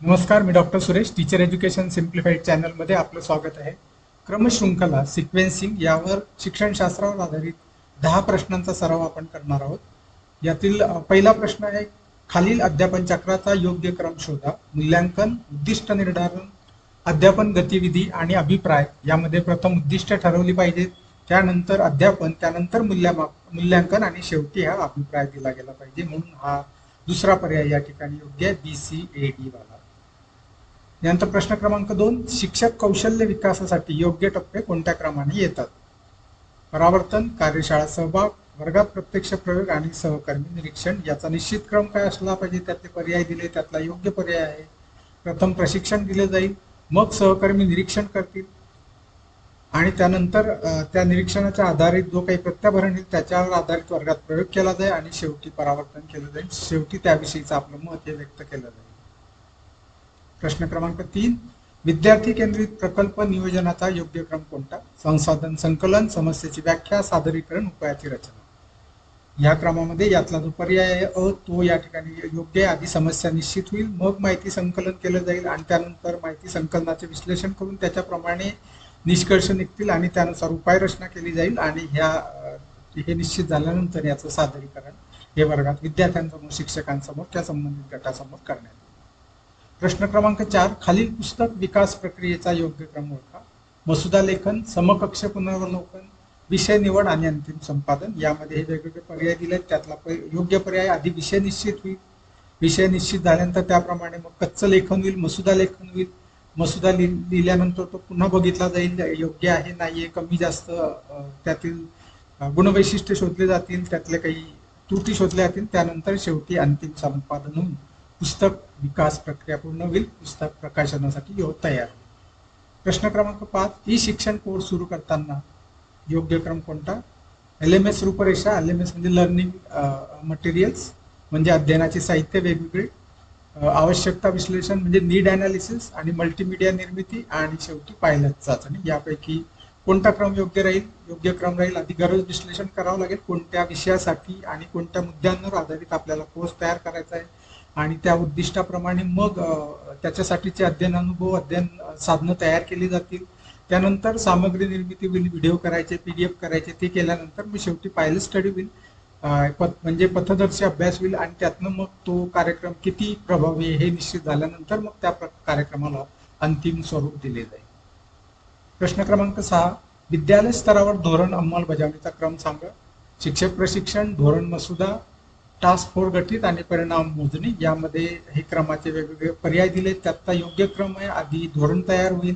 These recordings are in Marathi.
नमस्कार मी doctor Suresh teacher education simplified चॅनलमध्ये आपलं स्वागत आहे. क्रमशृंखला सिक्वेन्सिंग यावर शिक्षणशास्त्रावर आधारित दहा प्रश्नांचा सराव आपण करणार आहोत. यातील पहिला प्रश्न आहे खालील अध्यापन चक्राचा योग्य क्रम शोधा मूल्यांकन उद्दिष्ट निर्धारण अध्यापन गतिविधी आणि अभिप्राय यामध्ये प्रथम उद्दिष्ट ठरवली पाहिजेत त्यानंतर अध्यापन त्यानंतर मूल्यमाप मूल्यांकन आणि शेवटी हा अभिप्राय दिला गेला पाहिजे म्हणून हा दुसरा पर्याय या ठिकाणी योग्य आहे बी सी ए डी वाला. यानंतर प्रश्न क्रमांक दोन शिक्षक कौशल्य विकासासाठी योग्य टप्पे कोणत्या क्रमाने येतात? परावर्तन कार्यशाळा सहभाग वर्गात प्रत्यक्ष प्रयोग आणि सहकर्मी निरीक्षण याचा निश्चित क्रम काय असला पाहिजे? त्यातले पर्याय दिले त्यातला योग्य पर्याय आहे. प्रथम प्रशिक्षण दिले जाईल मग सहकर्मी निरीक्षण करतील. आणि त्यानंतर त्या निरीक्षणाच्या आधारित जो काही प्रत्याभरण येईल त्याच्यावर आधारित वर्गात प्रयोग केला जाईल आणि शेवटी परावर्तन केलं जाईल. शेवटी त्याविषयीचं आपलं मत हे व्यक्त केलं जाईल. प्रश्न क्रमांक तीन. विद्यार्थी केंद्रित प्रकल्प नियोजनाचा योग्य क्रम कोणता? संसाधन संकलन समस्येची व्याख्या सादरीकरण उपायाची रचना. या क्रमामध्ये यातला जो पर्याय आहे अ तो या ठिकाणी योग्य आहे. आधी समस्या निश्चित होईल मग माहिती संकलन केलं जाईल आणि त्यानंतर माहिती संकलनाचे विश्लेषण करून त्याच्याप्रमाणे निष्कर्ष निघतील आणि त्यानुसार उपाय रचना केली जाईल आणि ह्या हे निश्चित झाल्यानंतर याचं सादरीकरण हे वर्गात विद्यार्थ्यांसमोर शिक्षकांसमोर त्या संबंधित गटासमोर करण्यात येईल. प्रश्न क्रमांक चार खालील पुस्तक विकास प्रक्रियेचा योग्य क्रम ओळखा. मसुदा लेखन समकक्ष पुनरावलोकन विषय निवड आणि अंतिम संपादन. यामध्ये हे वेगवेगळे पर्याय दिले आहेत. त्यातला प- योग्य पर्याय आधी विषय निश्चित होईल. विषय निश्चित झाल्यानंतर त्याप्रमाणे मग कच्चं लेखन होईल मसुदा लेखन होईल. मसुदा लिहिल्यानंतर तो पुन्हा बघितला जाईल योग्य आहे नाही आहे कमी जास्त त्यातील गुणवैशिष्ट्य शोधले जातील त्यातले काही त्रुटी शोधल्या जातील त्यानंतर शेवटी अंतिम संपादन होईल. पुस्तक विकास प्रक्रिया पूर्ण होईल पुस्तक प्रकाशनासाठी यो तयार. होईल. प्रश्न क्रमांक पाच ई शिक्षण कोर्स सुरू करताना योग्य क्रम कोणता? एल एम एस रूपरेषा एल एम एस म्हणजे लर्निंग मटेरियल्स म्हणजे अध्ययनाचे साहित्य वेगवेगळे. आवश्यकता विश्लेषण म्हणजे नीड अनालिसिस आणि मल्टीमीडिया निर्मिती आणि शेवटी पायलट चाचणी. यापैकी कोणता क्रम योग्य राहील? योग्य क्रम राहील आधी गरज विश्लेषण करावं लागेल कोणत्या विषयासाठी आणि कोणत्या मुद्द्यांवर आधारित आपल्याला कोर्स तयार करायचा आहे? आणि त्या उद्दिष्टाप्रमाणे मग त्याच्यासाठीचे अध्ययन अनुभव अध्ययन साधनं तयार केली जातील. त्यानंतर सामग्री निर्मिती बिल व्हिडिओ करायचे पीडीएफ करायचे ते केल्यानंतर मग शेवटी पायलट स्टडी होईल पथ- म्हणजे पथदर्शी अभ्यास होईल आणि त्यातनं मग तो कार्यक्रम किती प्रभावी हे निश्चित झाल्यानंतर मग त्या प्र- कार्यक्रमाला अंतिम स्वरूप दिले जाईल. प्रश्न क्रमांक सहा विद्यालय स्तरावर धोरण अंमलबजावणीचा क्रम सांगा. शिक्षक प्रशिक्षण धोरण मसुदा टास्क फोर्स गठीत आणि परिणाम मोजणी यामध्ये हे क्रमाचे वेगवेगळे पर्याय दिले त्यातला योग्य क्रम आहे आधी धोरण तयार होईल.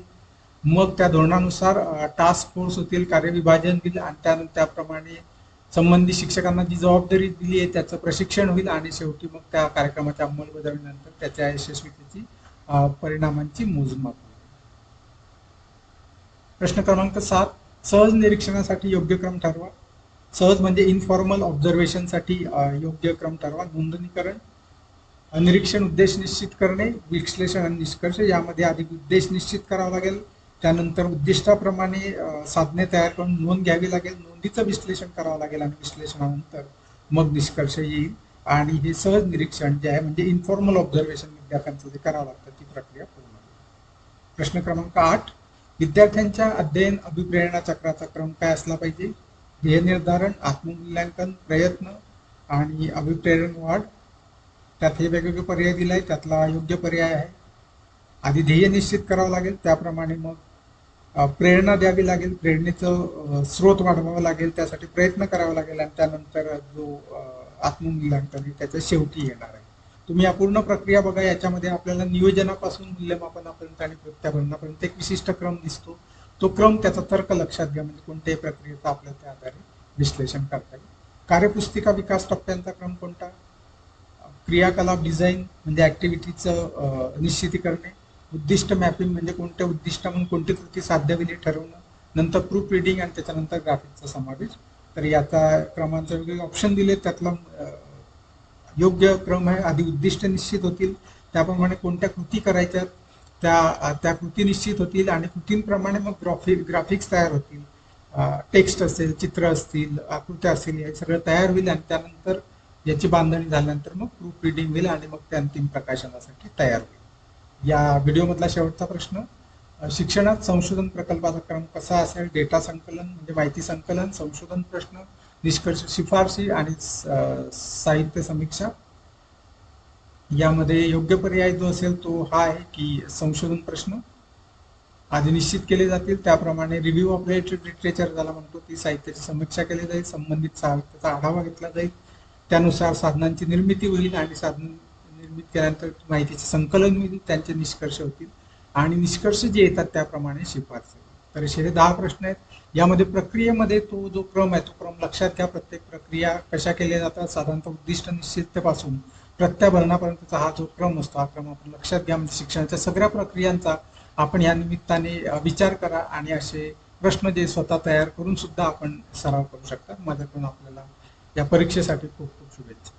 मग त्या धोरणानुसार टास्क फोर्स होतील कार्यविभाजन होईल आणि त्यानंतर त्याप्रमाणे संबंधित शिक्षकांना जी जबाबदारी दिली आहे त्याचं प्रशिक्षण होईल आणि शेवटी मग त्या कार्यक्रमाच्या अंमलबजावणीनंतर त्याच्या यशस्वीतेची परिणामांची मोजमाप होईल. प्रश्न क्रमांक सात सहज निरीक्षणासाठी योग्य क्रम ठरवा. सहज म्हणजे इनफॉर्मल ऑब्झर्वेशनसाठी योग्य क्रम ठरवा नोंदणीकरण निरीक्षण उद्देश निश्चित करणे विश्लेषण आणि निष्कर्ष यामध्ये आधी उद्देश निश्चित करावा लागेल. त्यानंतर उद्दिष्टाप्रमाणे साधने तयार करून नोंद घ्यावी लागेल. नोंदीचं विश्लेषण करावं लागेल आणि विश्लेषणानंतर मग निष्कर्ष येईल. आणि हे सहज निरीक्षण जे आहे म्हणजे इन्फॉर्मल ऑब्झर्वेशन विद्यार्थ्यांचं जे करावं लागतं ती प्रक्रिया पूर्ण प्रश्न क्रमांक आठ. विद्यार्थ्यांच्या अध्ययन अभिप्रेरणा चक्राचा क्रम काय असला पाहिजे? ध्येय निर्धारण आत्ममूल्यांकन प्रयत्न आणि अभिप्रेरण वाढ त्यात हे वेगवेगळे पर्याय दिला आहे त्यातला योग्य पर्याय आहे. आधी ध्येय निश्चित करावं लागेल त्याप्रमाणे मग प्रेरणा द्यावी लागेल प्रेरणेचं स्रोत वाढवावं लागेल त्यासाठी प्रयत्न करावा लागेल आणि त्यानंतर जो आत्ममूल्यांकन आहे त्याच्या शेवटी येणार आहे. तुम्ही या पूर्ण प्रक्रिया बघा याच्यामध्ये आपल्याला नियोजनापासून मूल्यमापनापर्यंत आणि प्रत्याभरणापर्यंत एक विशिष्ट क्रम दिसतो. तो क्रम त्याचा तर्क लक्षात घ्या म्हणजे कोणत्याही प्रक्रियेचा आपल्या त्या आधारे विश्लेषण करता येईल. कार्यपुस्तिका विकास टप्प्यांचा क्रम कोणता? क्रियाकलाप डिझाईन म्हणजे ऍक्टिव्हिटीचं निश्चिती करणे उद्दिष्ट मॅपिंग म्हणजे कोणत्या उद्दिष्ट म्हणून कोणती कृती साध्य होईल ठरवणं. नंतर प्रूफ रिडिंग आणि त्याच्यानंतर ग्राफिकचा समावेश. तर याचा क्रमांचा वेगवेगळे ऑप्शन दिले त्यातला योग्य क्रम आहे. आधी उद्दिष्ट निश्चित होतील. त्याप्रमाणे कोणत्या कृती करायच्या त्या त्या कृती निश्चित होतील आणि कृतींप्रमाणे मग ग्राफिक ग्राफिक्स तयार होतील. टेक्स्ट असेल चित्र असतील आकृत्या असतील हे सगळं तयार होईल आणि त्यानंतर याची बांधणी झाल्यानंतर मग प्रूफ रिडिंग होईल आणि मग ते अंतिम प्रकाशनासाठी तयार होईल. या व्हिडिओमधला शेवटचा प्रश्न शिक्षणात संशोधन प्रकल्पाचा क्रम कसा असेल? डेटा संकलन म्हणजे माहिती संकलन संशोधन प्रश्न निष्कर्ष शिफारशी आणि स- साहित्य समीक्षा यामध्ये योग्य पर्याय जो असेल तो हा आहे की संशोधन प्रश्न आधी निश्चित केले जातील. त्याप्रमाणे रिव्ह्यू ऑफ लिटरेचर ज्याला म्हणतो ती साहित्याची समीक्षा केली जाईल. संबंधित साहित्याचा आढावा घेतला जाईल. त्यानुसार साधनांची निर्मिती होईल आणि साधन निर्मित केल्यानंतर माहितीचे संकलन होईल. त्यांचे निष्कर्ष होतील आणि निष्कर्ष जे येतात त्याप्रमाणे शिफारस तर असे हे दहा प्रश्न आहेत. यामध्ये प्रक्रियेमध्ये तो जो क्रम आहे तो क्रम लक्षात घ्या. प्रत्येक प्रक्रिया कशा केल्या जातात? साधारणतः उद्दिष्ट निश्चिततेपासून प्रत्याभरणापर्यंतचा हा जो क्रम असतो हा क्रम आपण लक्षात घ्या. म्हणजे शिक्षणाच्या सगळ्या प्रक्रियांचा आपण या निमित्ताने विचार करा आणि असे प्रश्न जे स्वतः तयार करून सुद्धा आपण सराव करू शकता. माझ्याकडून आपल्याला या परीक्षेसाठी खूप खूप शुभेच्छा.